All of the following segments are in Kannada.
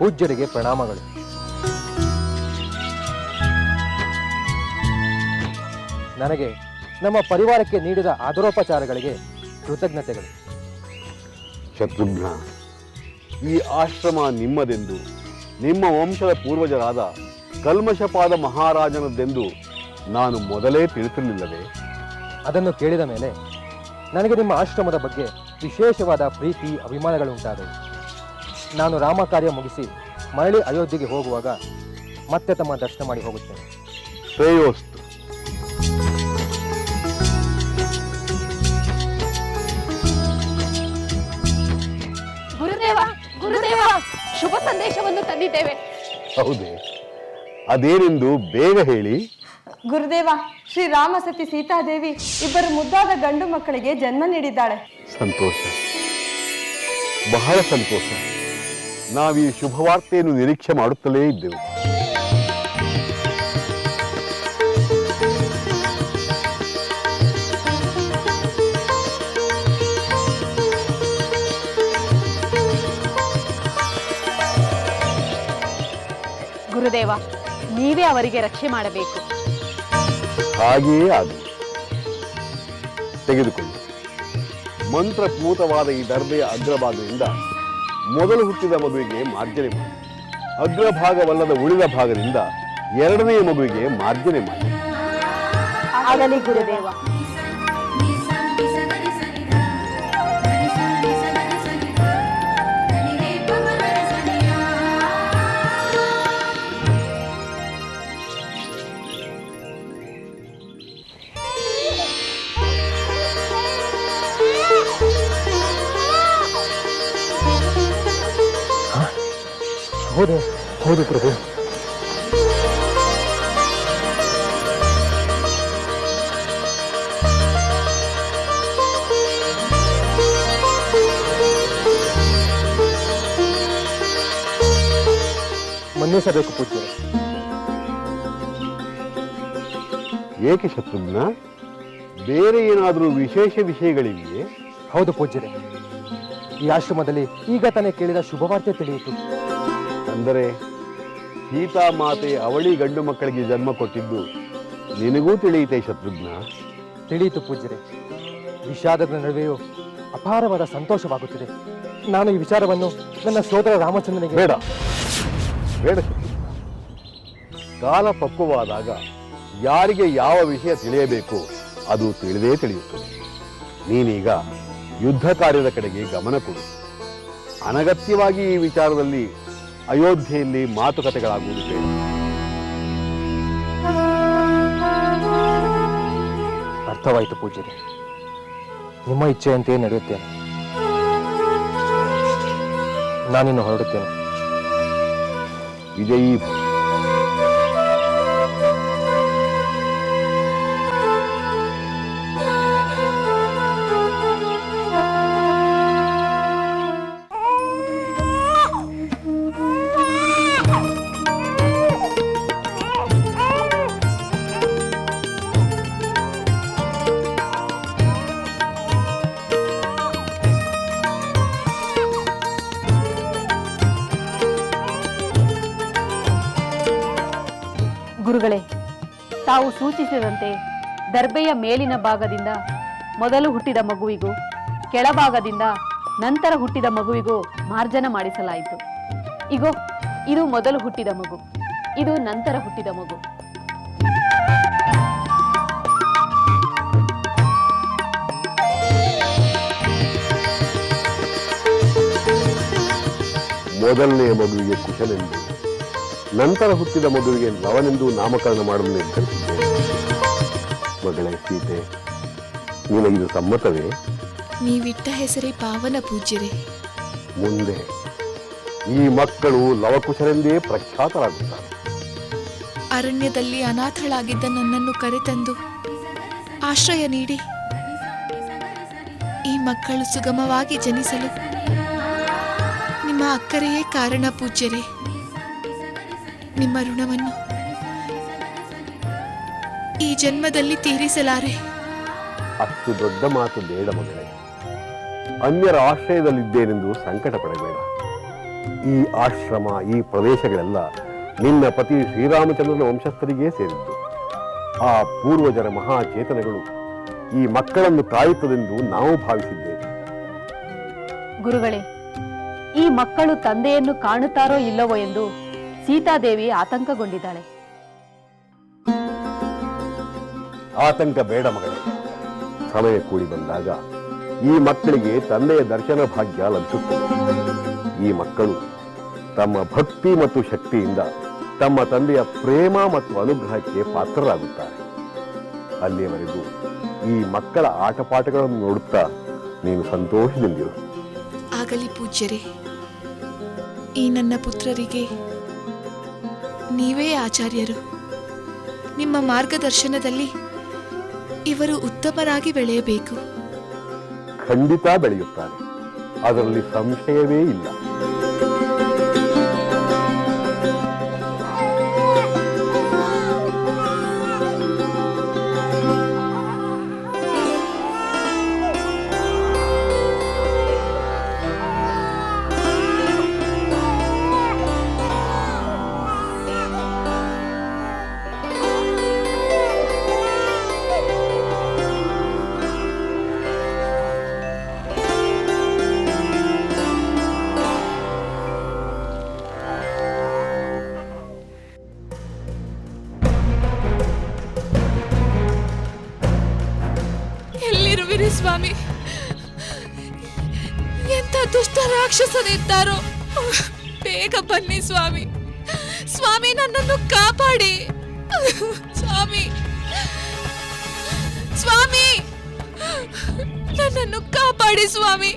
ಪೂಜ್ಯರಿಗೆ ಪ್ರಣಾಮಗಳು. ನನಗೆ ನಮ್ಮ ಪರಿವಾರಕ್ಕೆ ನೀಡಿದ ಆದರೋಪಚಾರಗಳಿಗೆ ಕೃತಜ್ಞತೆಗಳು. ಶತ್ರುಘ್ನ ಈ ಆಶ್ರಮ ನಿಮ್ಮದೆಂದು ನಿಮ್ಮ ವಂಶದ ಪೂರ್ವಜರಾದ ಕಲ್ಮಶಪಾದ ಮಹಾರಾಜನದ್ದೆಂದು ನಾನು ಮೊದಲೇ ತಿಳಿಸಲಿಲ್ಲದೆ ಅದನ್ನು ಕೇಳಿದ ಮೇಲೆ ನನಗೆ ನಿಮ್ಮ ಆಶ್ರಮದ ಬಗ್ಗೆ ವಿಶೇಷವಾದ ಪ್ರೀತಿ ಅಭಿಮಾನಗಳುಂಟಾದವು. ನಾನು ರಾಮ ಕಾರ್ಯ ಮುಗಿಸಿ ಮರಳಿ ಅಯೋಧ್ಯೆಗೆ ಹೋಗುವಾಗ ಮತ್ತೆ ತಮ್ಮ ದರ್ಶನ ಮಾಡಿ ಹೋಗುತ್ತೇನೆ. ಶ್ರೇಯೋಸ್ತು. ಗುರುದೇವ ಗುರುದೇವ ಶುಭ ಸಂದೇಶವನ್ನು ತಂದಿದ್ದೇವೆ. ಹೌದೇ. ಅದೇನೆಂದು ಬೇಗ ಹೇಳಿ. ಗುರುದೇವ ಶ್ರೀ ರಾಮ ಸತಿ ಸೀತಾದೇವಿ ಇಬ್ಬರು ಮುದ್ದಾದ ಗಂಡು ಮಕ್ಕಳಿಗೆ ಜನ್ಮ ನೀಡಿದ್ದಾಳೆ. ಸಂತೋಷ. ಬಹಳ ಸಂತೋಷ. ನಾವೀ ಶುಭವಾರ್ತೆಯನ್ನು ನಿರೀಕ್ಷೆ ಮಾಡುತ್ತಲೇ ಇದ್ದೆವು. ಗುರುದೇವ ನೀವೇ ಅವರಿಗೆ ರಕ್ಷೆ ಮಾಡಬೇಕು. ಹಾಗೆಯೇ ಆಗಲಿ ತೆಗೆದುಕೊಳ್ಳಿ. ಮಂತ್ರಪೂತವಾದ ಈ ದರ್ಬೆಯ ಅಗ್ರಭಾಗದಿಂದ ಮೊದಲು ಹುಟ್ಟಿದ ಮಗುವಿಗೆ ಮಾರ್ಜನೆ ಮಾಡಿ. ಅಗ್ರಭಾಗವಲ್ಲದ ಉಳಿದ ಭಾಗದಿಂದ ಎರಡನೆಯ ಮಗುವಿಗೆ ಮಾರ್ಜನೆ ಮಾಡಿ. ಹೌದು ಪ್ರಭು. ಮನ್ನಿಸಬೇಕು ಪೂಜ್ಯ. ಏಕೆ ಶತ್ರುಘ್ನ? ಬೇರೆ ಏನಾದರೂ ವಿಶೇಷ ವಿಷಯಗಳಿವೆಯೇ? ಹೌದು ಪೂಜ್ಯರೇ. ಈ ಆಶ್ರಮದಲ್ಲಿ ಈಗ ತಾನೇ ಕೇಳಿದ ಶುಭವಾರ್ತೆ ತಿಳಿಯಿತು. ಅಂದರೆ ಸೀತಾ ಮಾತೆ ಅವಳಿ ಗಂಡು ಮಕ್ಕಳಿಗೆ ಜನ್ಮ ಕೊಟ್ಟಿದ್ದು ನಿನಗೂ ತಿಳಿಯಿತೆ ಶತ್ರುಘ್ನ? ತಿಳಿಯಿತು ಪೂಜ್ಯರೆ. ವಿಷಾದದ ನಡುವೆಯೂ ಅಪಾರವಾದ ಸಂತೋಷವಾಗುತ್ತಿದೆ. ನಾನು ಈ ವಿಚಾರವನ್ನು ನನ್ನ ಸೋದರ ರಾಮಚಂದ್ರನಿಗೆ ಬೇಡ. ಬೇಡ ಕಾಲ ಪಕ್ವವಾದಾಗ ಯಾರಿಗೆ ಯಾವ ವಿಷಯ ತಿಳಿಯಬೇಕು ಅದು ತಿಳಿದೇ ತಿಳಿಯುತ್ತದೆ. ನೀನೀಗ ಯುದ್ಧ ಕಾರ್ಯದ ಕಡೆಗೆ ಗಮನ ಕೊಡು. ಅನಗತ್ಯವಾಗಿ ಈ ವಿಚಾರದಲ್ಲಿ ಅಯೋಧ್ಯೆಯಲ್ಲಿ ಮಾತುಕತೆಗಳಾಗುವುದು ಅರ್ಥವಾಯಿತು ಪೂಜ್ಯರೇ. ನಿಮ್ಮ ಇಚ್ಛೆಯಂತೆಯೇ ನಡೆಯುತ್ತೇನೆ. ನಾನಿನ್ನು ಹೊರಡುತ್ತೇನೆ. ವಿಜಯೀ ತಾವು ಸೂಚಿಸಿದಂತೆ ದರ್ಬೆಯ ಮೇಲಿನ ಭಾಗದಿಂದ ಮೊದಲು ಹುಟ್ಟಿದ ಮಗುವಿಗೂ ಕೆಳಭಾಗದಿಂದ ನಂತರ ಹುಟ್ಟಿದ ಮಗುವಿಗೂ ಮಾರ್ಜನ ಮಾಡಿಸಲಾಯಿತು. ಇಗೋ, ಇದು ಮೊದಲು ಹುಟ್ಟಿದ ಮಗು. ಇದು ನಂತರ ಹುಟ್ಟಿದ ಮಗು. ಮೊದಲನೆಯ ಮಗುವಿಗೆ ಕುಶಲೆಂದು. ನಂತರ ಹುಟ್ಟಿದ ಮಗುವಿಗೆ ಲವನೆಂದು ನಾಮಕರಣ ಮಾಡಲು ನಿರ್ಧರಿಸಿದ್ದೇನೆ ಮಗಳೇ ಸೀತೆ ನಿನಗಿದು ಸಮ್ಮತವೇ? ನೀವಿಟ್ಟ ಹೆಸರೇ ಪಾವನ ಪೂಜ್ಯರೇ. ಮುಂದೆ ಈ ಮಕ್ಕಳು ಲವಕುಶರೆಂದೇ ಪ್ರಖ್ಯಾತರಾಗುತ್ತಾರೆ. ಅರಣ್ಯದಲ್ಲಿ ಅನಾಥಳಾಗಿದ್ದ ನನ್ನನ್ನು ಕರೆತಂದು ಆಶ್ರಯ ನೀಡಿ. ಈ ಮಕ್ಕಳು ಸುಗಮವಾಗಿ ಜನಿಸಲು ನಿಮ್ಮ ಅಕ್ಕರೆಯೇ ಕಾರಣ ಪೂಜ್ಯರೇ. ನಿಮ್ಮ ಋಣವನ್ನು ಈ ಜನ್ಮದಲ್ಲಿ ತೀರಿಸಲಾರೆ. ಅಷ್ಟು ದೊಡ್ಡ ಮಾತು ಬೇಡ ಮಗಳೇ. ಅನ್ಯರ ಆಶ್ರಯದಲ್ಲಿದ್ದೇನೆಂದು ಸಂಕಟ ಪಡಬೇಡ ಈ ಆಶ್ರಮ ಈ ಪ್ರದೇಶಗಳೆಲ್ಲ ನಿನ್ನ ಪತಿ ಶ್ರೀರಾಮಚಂದ್ರನ ವಂಶಸ್ಥರಿಗೇ ಸೇರಿದ್ದು. ಆ ಪೂರ್ವಜರ ಮಹಾಚೇತನಗಳು ಈ ಮಕ್ಕಳನ್ನು ಕಾಯುತ್ತದೆಂದು ನಾವು ಭಾವಿಸಿದ್ದೇವೆ. ಗುರುಗಳೇ ಈ ಮಕ್ಕಳು ತಂದೆಯನ್ನು ಕಾಣುತ್ತಾರೋ ಇಲ್ಲವೋ ಎಂದು ಸೀತಾದೇವಿ ಆತಂಕಗೊಂಡಿದ್ದಾಳೆ. ಆತಂಕ ಬೇಡ ಮಗಳೇ. ಸಮಯ ಕೂಡಿ ಬಂದಾಗ ಈ ಮಕ್ಕಳಿಗೆ ತಂದೆಯ ದರ್ಶನ ಭಾಗ್ಯ ಲಭಿಸುತ್ತದೆ. ಈ ಮಕ್ಕಳು ತಮ್ಮ ಭಕ್ತಿ ಮತ್ತು ಶಕ್ತಿಯಿಂದ ತಮ್ಮ ತಂದೆಯ ಪ್ರೇಮ ಮತ್ತು ಅನುಗ್ರಹಕ್ಕೆ ಪಾತ್ರರಾಗುತ್ತಾರೆ. ಅಲ್ಲಿಯವರೆಗೂ ಈ ಮಕ್ಕಳ ಆಟಪಾಠಗಳನ್ನು ನೋಡುತ್ತಾ ನೀನು ಸಂತೋಷದಿಂದಿರು. ಆಗಲಿ ಪೂಜ್ಯರೇ ಈ ನನ್ನ ಪುತ್ರರಿಗೆ ನೀವೇ ಆಚಾರ್ಯರು. ನಿಮ್ಮ ಮಾರ್ಗದರ್ಶನದಲ್ಲಿ ಇವರು ಉತ್ತಮರಾಗಿ ಬೆಳೆಯಬೇಕು. ಖಂಡಿತ ಬೆಳೆಯುತ್ತಾರೆ. ಅದರಲ್ಲಿ ಸಂಶಯವೇ ಇಲ್ಲ. ರಾಕ್ಷಸರಿದ್ದಾರೋ ಬೇಗ ಬನ್ನಿ ಸ್ವಾಮಿ. ಸ್ವಾಮಿ ನನ್ನನ್ನು ಕಾಪಾಡಿ. ಸ್ವಾಮಿ. ಸ್ವಾಮಿ. ನನ್ನನ್ನು ಕಾಪಾಡಿ ಸ್ವಾಮಿ ಸ್ವಾಮಿ.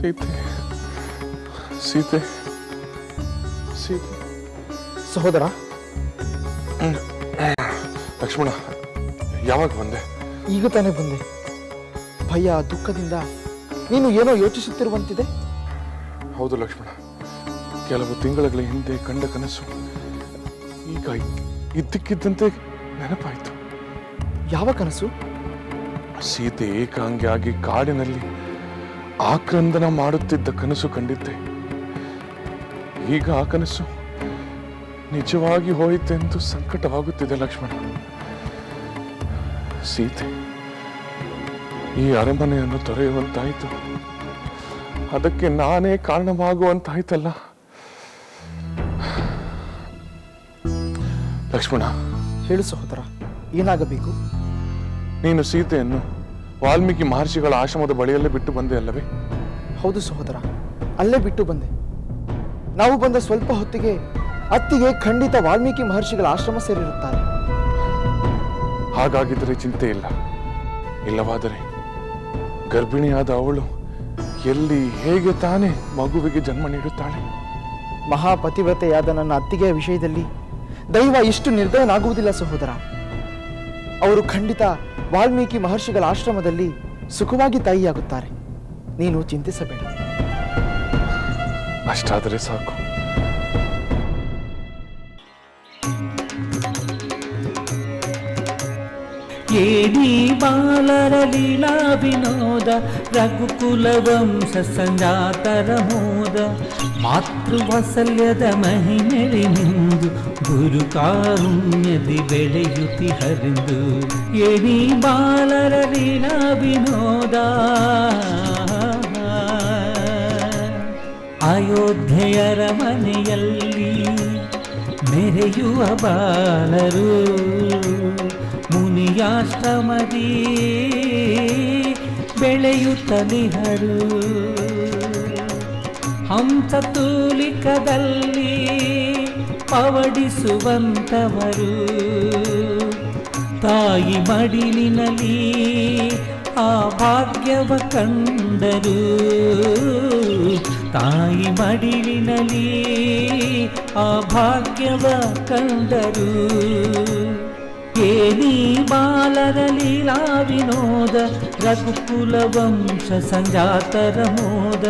ಸೀತೆ ಸೀತೆ ಸೀತೆ ಸಹೋದರ? ಲಕ್ಷ್ಮಣ ಯಾವಾಗ ಬಂದೆ? ಈಗ ತಾನೇ ಬಂದೆ. ಭಯ ದುಃಖದಿಂದ ನೀನು ಏನೋ ಯೋಚಿಸುತ್ತಿರುವಂತಿದೆ? ಹೌದು ಲಕ್ಷ್ಮಣ. ಕೆಲವು ತಿಂಗಳ ಹಿಂದೆ ಕಂಡ ಕನಸು ಈಗ ಇದ್ದಕ್ಕಿದ್ದಂತೆ ನೆನಪಾಯಿತು. ಯಾವ ಕನಸು? ಸೀತೆ ಏಕಾಂಗಿಯಾಗಿ ಕಾಡಿನಲ್ಲಿ ಆಕ್ರಂದನ ಮಾಡುತ್ತಿದ್ದ ಕನಸು ಕಂಡಿದ್ದೆ. ಈಗ ಆ ಕನಸು ನಿಜವಾಗಿ ಹೋಯಿತೆಂದು ಸಂಕಟವಾಗುತ್ತಿದೆ ಲಕ್ಷ್ಮಣ. ಸೀತೆ ಈ ಅರಮನೆಯನ್ನು ತೊರೆಯುವಂತಾಯಿತು. ಅದಕ್ಕೆ ನಾನೇ ಕಾರಣವಾಗುವಂತಾಯ್ತಲ್ಲ? ಲಕ್ಷ್ಮಣ. ಹೇಳು ಸಹೋದರ ಏನಾಗಬೇಕು? ನೀನು ಸೀತೆಯನ್ನು ವಾಲ್ಮೀಕಿ ಮಹರ್ಷಿಗಳ ಆಶ್ರಮದ ಬಳಿಯಲ್ಲೇ ಬಿಟ್ಟು ಬಂದೆ ಅಲ್ಲವೇ? ಹೌದು ಸಹೋದರ ಅಲ್ಲೇ ಬಿಟ್ಟು ಬಂದೆ. ನಾವು ಬಂದ ಸ್ವಲ್ಪ ಹೊತ್ತಿಗೆ ಅತ್ತಿಗೆ ಖಂಡಿತ ವಾಲ್ಮೀಕಿ ಮಹರ್ಷಿಗಳ ಆಶ್ರಮ ಸೇರಿರುತ್ತಾರೆ. ಹಾಗಾಗಿದ್ದರೆ ಚಿಂತೆ ಇಲ್ಲ. ಇಲ್ಲವಾದರೆ ಗರ್ಭಿಣಿಯಾದ ಅವಳು ಎಲ್ಲಿ ಹೇಗೆ ತಾನೇ ಮಗುವಿಗೆ ಜನ್ಮ ನೀಡುತ್ತಾಳೆ? ಮಹಾಪತಿವ್ರತೆಯಾದ ನನ್ನ ಅತ್ತಿಗೆಯ ವಿಷಯದಲ್ಲಿ ದೈವ ಇಷ್ಟು ನಿರ್ದಯನಾಗುವುದಿಲ್ಲ ಸಹೋದರ. ಅವರು ಖಂಡಿತ ವಾಲ್ಮೀಕಿ ಮಹರ್ಷಿಗಳ ಆಶ್ರಮದಲ್ಲಿ ಸುಖವಾಗಿ ತಾಯಿಯಾಗುತ್ತಾರೆ. ನೀನು ಚಿಂತಿಸಬೇಡ. ಅಷ್ಟಾದರೆ ಸಾಕು. ಏನಿ ಬಾಲರ ಲೀಲಾ ವಿನೋದ ರಘುಕುಲ ಸಂಜಾತರ ಮೋದ ಮಾತೃವಾತ್ಸಲ್ಯದ ಮಹಿಮೆರಿನಿಂದು ಗುರು ಕಾರುಣ್ಯದಿ ಬೆಳೆಯುತಿ ಹರಿದು. ಏನಿ ಬಾಲರ ಲೀಲಾ ವಿನೋದ ಅಯೋಧ್ಯೆಯರ ಮನೆಯಲ್ಲಿ ಮೆರೆಯುವ ಬಾಲರು. ಮುನಿಯಾಶ್ರಮದಿ ಬೆಳೆಯುತ್ತಲಿಹರು ಹಂಸ ತೂಲಿಕದಲ್ಲಿ ಪವಡಿಸುವಂತವರು. ತಾಯಿ ಮಡಿಲಿನಲ್ಲಿ ಆ ಭಾಗ್ಯವ ಕಂಡರು. ತಾಯಿ ಮಡಿಲಿನಲ್ಲಿ ಆ ಭಾಗ್ಯವ ಕಂಡರು. ಏನಿ ಬಾಲರ ಲೀಲಾ ವಿನೋದ ರಘುಕುಲ ವಂಶ ಸಂಜಾತರ ಮೋದ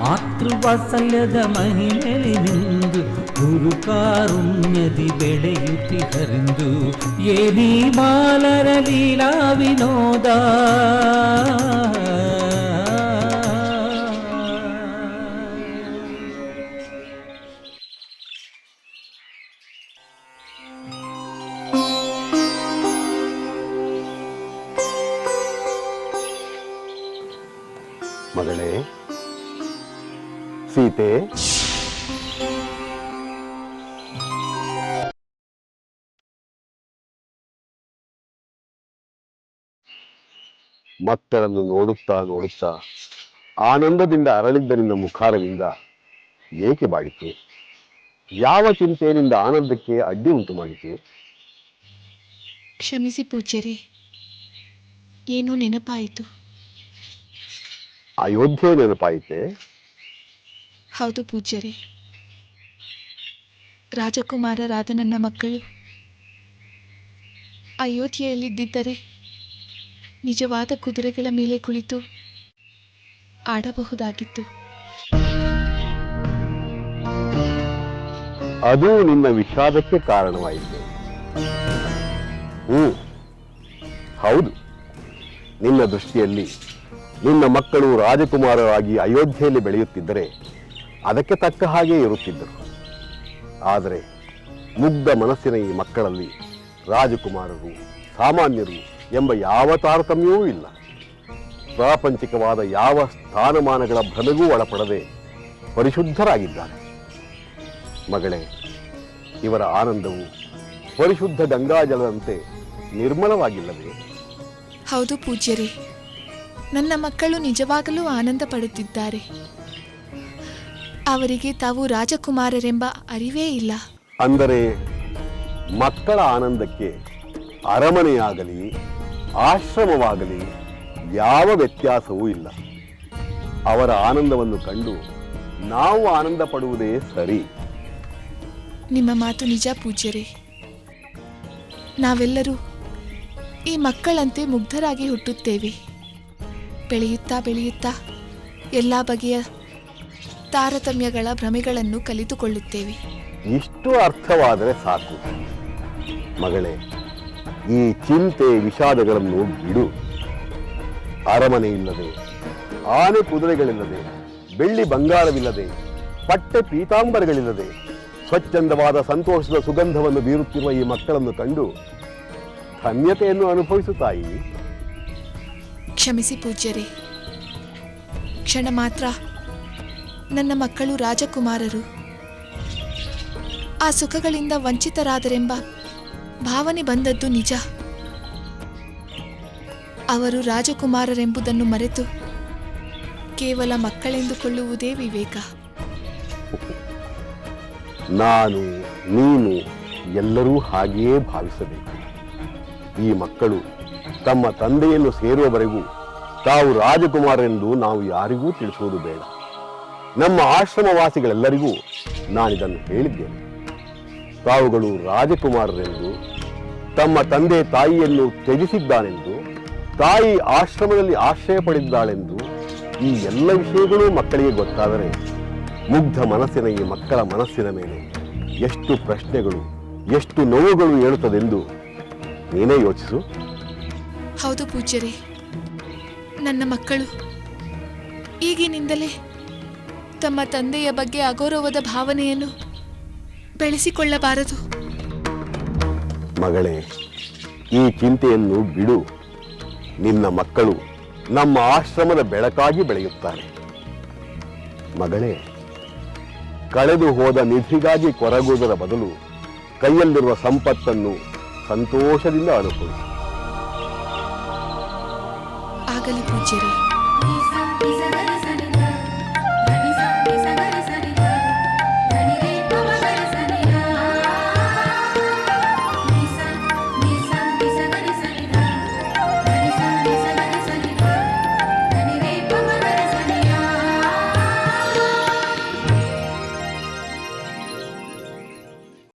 ಮಾತೃವಾತ್ಸಲ್ಯದ ಮಹಿಮೆಲಿ ನಿಂದು ಗುರು ಕಾರುಣ್ಯದಿ ಬೆಳೆಯುತ್ತಿಹರೆಂದು ಏನಿ ಬಾಲರ ಲೀಲಾ ವಿನೋದ ಮಕ್ಕಳನ್ನು ನೋಡುತ್ತಾ ನೋಡುತ್ತಾ ಆನಂದದಿಂದ ಅರಳಿದ್ದ ನಿನ್ನ ಮುಖಾರವಿಂದ ಏಕೆ ಬಾಡಿಕೆ ಯಾವ ಚಿಂತೆಯಿಂದ ಆನಂದಕ್ಕೆ ಅಡ್ಡಿ ಉಂಟು ಮಾಡಿಕೆ? ಕ್ಷಮಿಸಿ ಪೂಜ್ಯರೇ ಏನೋ ನೆನಪಾಯಿತು. ಅಯೋಧ್ಯೆ ನೆನಪಾಯಿತೆ? ಹೌದು ಪೂಜ್ಯರೇ. ರಾಜಕುಮಾರರಾದ ನನ್ನ ಮಕ್ಕಳು ಅಯೋಧ್ಯೆಯಲ್ಲಿದ್ದಿದ್ದರೆ ನಿಜವಾದ ಕುದುರೆಗಳ ಮೇಲೆ ಕುಳಿತು ಆಡಬಹುದಾಗಿತ್ತು. ಅದು ನಿನ್ನ ವಿಷಾದಕ್ಕೆ ಕಾರಣವಾಯಿತು. ಹ್ಮ್ ಹೌದು. ನಿನ್ನ ದೃಷ್ಟಿಯಲ್ಲಿ ನಿನ್ನ ಮಕ್ಕಳು ರಾಜಕುಮಾರರಾಗಿ ಅಯೋಧ್ಯೆಯಲ್ಲಿ ಬೆಳೆಯುತ್ತಿದ್ದರೆ ಅದಕ್ಕೆ ತಕ್ಕ ಹಾಗೆ ಇರುತ್ತಿದ್ದರು. ಆದರೆ ಮುಗ್ಧ ಮನಸ್ಸಿನ ಈ ಮಕ್ಕಳಲ್ಲಿ ರಾಜಕುಮಾರರು, ಸಾಮಾನ್ಯರು ಎಂಬ ಯಾವ ತಾರತಮ್ಯವೂ ಇಲ್ಲ. ಪ್ರಾಪಂಚಿಕವಾದ ಯಾವ ಸ್ಥಾನಮಾನಗಳ ಭ್ರಮೆಗೂ ಒಳಪಡದೆ ಪರಿಶುದ್ಧರಾಗಿದ್ದಾರೆ. ಮಗಳೇ ಇವರ ಆನಂದವು ಪರಿಶುದ್ಧ ಗಂಗಾಜಲದಂತೆ ನಿರ್ಮಲವಾಗಿಲ್ಲವೇ? ಹೌದು ಪೂಜ್ಯರೇ ನನ್ನ ಮಕ್ಕಳು ನಿಜವಾಗಲೂ ಆನಂದ ಪಡುತ್ತಿದ್ದಾರೆ. ಅವರಿಗೆ ತಾವು ರಾಜಕುಮಾರರೆಂಬ ಅರಿವೇ ಇಲ್ಲ. ಅಂದರೆ ಮಕ್ಕಳ ಆನಂದಕ್ಕೆ ಅರಮನೆಯಾಗಲಿ ಆಶ್ರಮವಾಗಲಿ ಯಾವ ವ್ಯತ್ಯಾಸವೂ ಇಲ್ಲ. ಅವರ ಆನಂದವನ್ನು ಕಂಡು ನಾವು ಆನಂದ ಪಡುವುದೇ ಸರಿ. ನಿಮ್ಮ ಮಾತು ನಿಜ ಪೂಜ್ಯರೇ. ನಾವೆಲ್ಲರೂ ಈ ಮಕ್ಕಳಂತೆ ಮುಗ್ಧರಾಗಿ ಹುಟ್ಟುತ್ತೇವೆ. ಬೆಳೆಯುತ್ತಾ ಬೆಳೆಯುತ್ತಾ ಎಲ್ಲ ಬಗೆಯ ತಾರತಮ್ಯಗಳ ಭ್ರಮೆಗಳನ್ನು ಕಲಿತುಕೊಳ್ಳುತ್ತೇವೆ. ಇಷ್ಟು ಅರ್ಥವಾದರೆ ಸಾಕು. ಮಗಳೇ ಈ ಚಿಂತೆ ವಿಷಾದಗಳನ್ನು ಬಿಡು. ಅರಮನೆ ಇಲ್ಲದೆ ಆನೆ ಕುದುರೆಗಳಿಲ್ಲದೆ, ಬೆಳ್ಳಿ ಬಂಗಾರವಿಲ್ಲದೆ, ಪಟ್ಟೆ ಪೀತಾಂಬರಗಳಿಲ್ಲದೆ, ಸ್ವಚ್ಛಂದವಾದ ಸಂತೋಷದ ಸುಗಂಧವನ್ನು ಬೀರುತ್ತಿರುವ ಈ ಮಕ್ಕಳನ್ನು ಕಂಡು ಧನ್ಯತೆಯನ್ನು ಅನುಭವಿಸುತ್ತಾಯಿ? ಕ್ಷಮಿಸಿ ಪೂಜ್ಯರೇ. ಕ್ಷಣ ಮಾತ್ರ ನನ್ನ ಮಕ್ಕಳು ರಾಜಕುಮಾರರು. ಆ ಸುಖಗಳಿಂದ ವಂಚಿತರಾದರೆಂಬ ಭಾವನೆ ಬಂದದ್ದು ನಿಜ. ಅವರು ರಾಜಕುಮಾರರೆಂಬುದನ್ನು ಮರೆತು ಕೇವಲ ಮಕ್ಕಳೆಂದುಕೊಳ್ಳುವುದೇ ವಿವೇಕ. ನಾನು, ನೀನು ಎಲ್ಲರೂ ಹಾಗೆಯೇ ಭಾವಿಸಬೇಕು. ಈ ಮಕ್ಕಳು ತಮ್ಮ ತಂದೆಯನ್ನು ಸೇರುವವರೆಗೂ ತಾವು ರಾಜಕುಮಾರರೆಂದು ನಾವು ಯಾರಿಗೂ ತಿಳಿಸುವುದು ಬೇಡ. ನಮ್ಮ ಆಶ್ರಮವಾಸಿಗಳೆಲ್ಲರಿಗೂ ನಾನಿದನ್ನು ಹೇಳಿದ್ದೇನೆ. ತಾವುಗಳು ರಾಜಕುಮಾರರೆಂದು ತಮ್ಮ ತಂದೆ ತಾಯಿಯನ್ನು ತ್ಯಜಿಸಿದ್ದಾನೆಂದು, ತಾಯಿ ಆಶ್ರಮದಲ್ಲಿ ಆಶ್ರಯ ಪಡೆದಿದ್ದಾಳೆಂದು ಈ ಎಲ್ಲ ವಿಷಯಗಳೂ ಮಕ್ಕಳಿಗೆ ಗೊತ್ತಾದರೆ ಮುಗ್ಧ ಮನಸ್ಸಿನ ಈ ಮಕ್ಕಳ ಮನಸ್ಸಿನ ಮೇಲೆ ಎಷ್ಟು ಪ್ರಶ್ನೆಗಳು, ಎಷ್ಟು ನೋವುಗಳು ಹೇಳುತ್ತದೆಂದು ನೀನೇ ಯೋಚಿಸು. ಹೌದು ಪೂಜ್ಯರೇ, ನನ್ನ ಮಕ್ಕಳು, ಈಗಿನಿಂದಲೇ ತಮ್ಮ ತಂದೆಯ ಬಗ್ಗೆ ಅಗೌರವದ ಭಾವನೆಯನ್ನು ಬೆಳೆಸಿಕೊಳ್ಳಬಾರದು. ಮಗಳೇ, ಈ ಚಿಂತೆಯನ್ನು ಬಿಡು. ನಿನ್ನ ಮಕ್ಕಳು ನಮ್ಮ ಆಶ್ರಮದ ಬೆಳಕಾಗಿ ಬೆಳೆಯುತ್ತಾರೆ. ಮಗಳೇ, ಕಳೆದು ಹೋದ ನಿಧಿಗಾಗಿ ಕೊರಗುವುದರ ಬದಲು ಕೈಯಲ್ಲಿರುವ ಸಂಪತ್ತನ್ನು ಸಂತೋಷದಿಂದ ಅನುಭವಿಸಿ. ಆಗಲಿ ಪೂಜ್ಯರೇ.